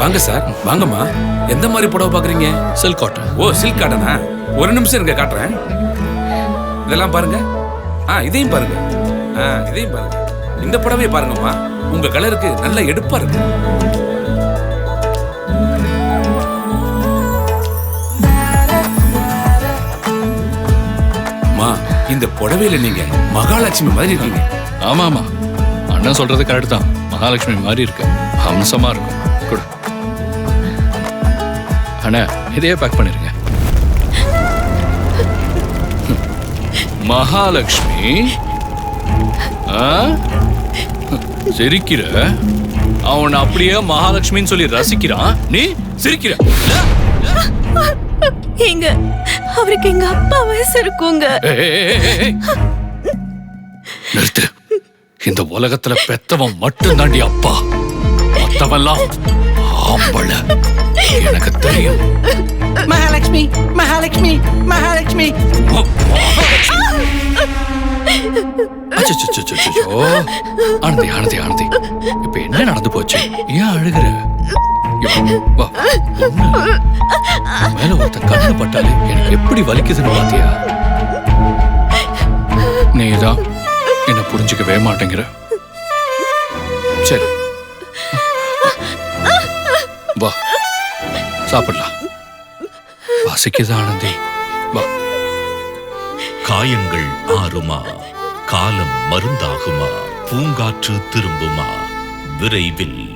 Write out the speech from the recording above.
வாங்க சார் வாங்கம்மா. எந்த மாதிரி புடவை பாக்குறீங்க சில்க் காட்டன் ஓ சில்க் காட்டனா ஒரு நிமிஷம் இருங்க காட்டுறேன். இதெல்லாம் பாருங்க. ஆ இதையும் பாருங்க. ஆ இதையும் பாருங்க. இந்த புடவையை பாருங்கம்மா. உங்க கலருக்கு நல்ல எடுப்பா இருக்கு. இந்த புடவையில நீங்க மகாலட்சுமி மாதிரி இருக்கீங்க. ஆமா ஆமா அண்ணன் சொல்றது கரெக்ட் தான். மகாலட்சுமி மாதிரி இருக்கு. ஹம்சமா இருக்கும். கொடு. அண்ணா இதையே பேக் பண்ணிருங்க. மகாலட்சுமி? சிரிக்கிற? அவன் அப்படியே மகாலட்சுமின்னு சொல்லி ரசிக்கிறான். நீ சிரிக்கிற. எங்க அவருக்கு எங்க அப்பா வயசு இருக்குங்க. நிறுத்து. இந்த உலகத்துல பெத்தவன் மட்டும் தாண்டி அப்பா. மத்தவெல்லாம் ஆம்பளை. தெரியும் மகாலட்சுமி மகாலட்சுமி மகாலட்சுமி. ஆனந்தி ஆனந்தி ஆனந்தி இப்ப என்ன நடந்து போச்சு? ஏன் அழுகுற? மேல ஒருத்தன் கண்ணு பட்டாலே எனக்கு எப்படி வலிக்குதுன்னு பாத்தியா? நீதான் என்ன புரிஞ்சுக்கவே மாட்டேங்கிற. சரி. வா. சாப்பிடலாம். பசிக்குது ஆனந்தி வா. காயங்கள் ஆறுமா? காலம் மருந்தாகுமா? பூங்காற்று திரும்புமா? விரைவில்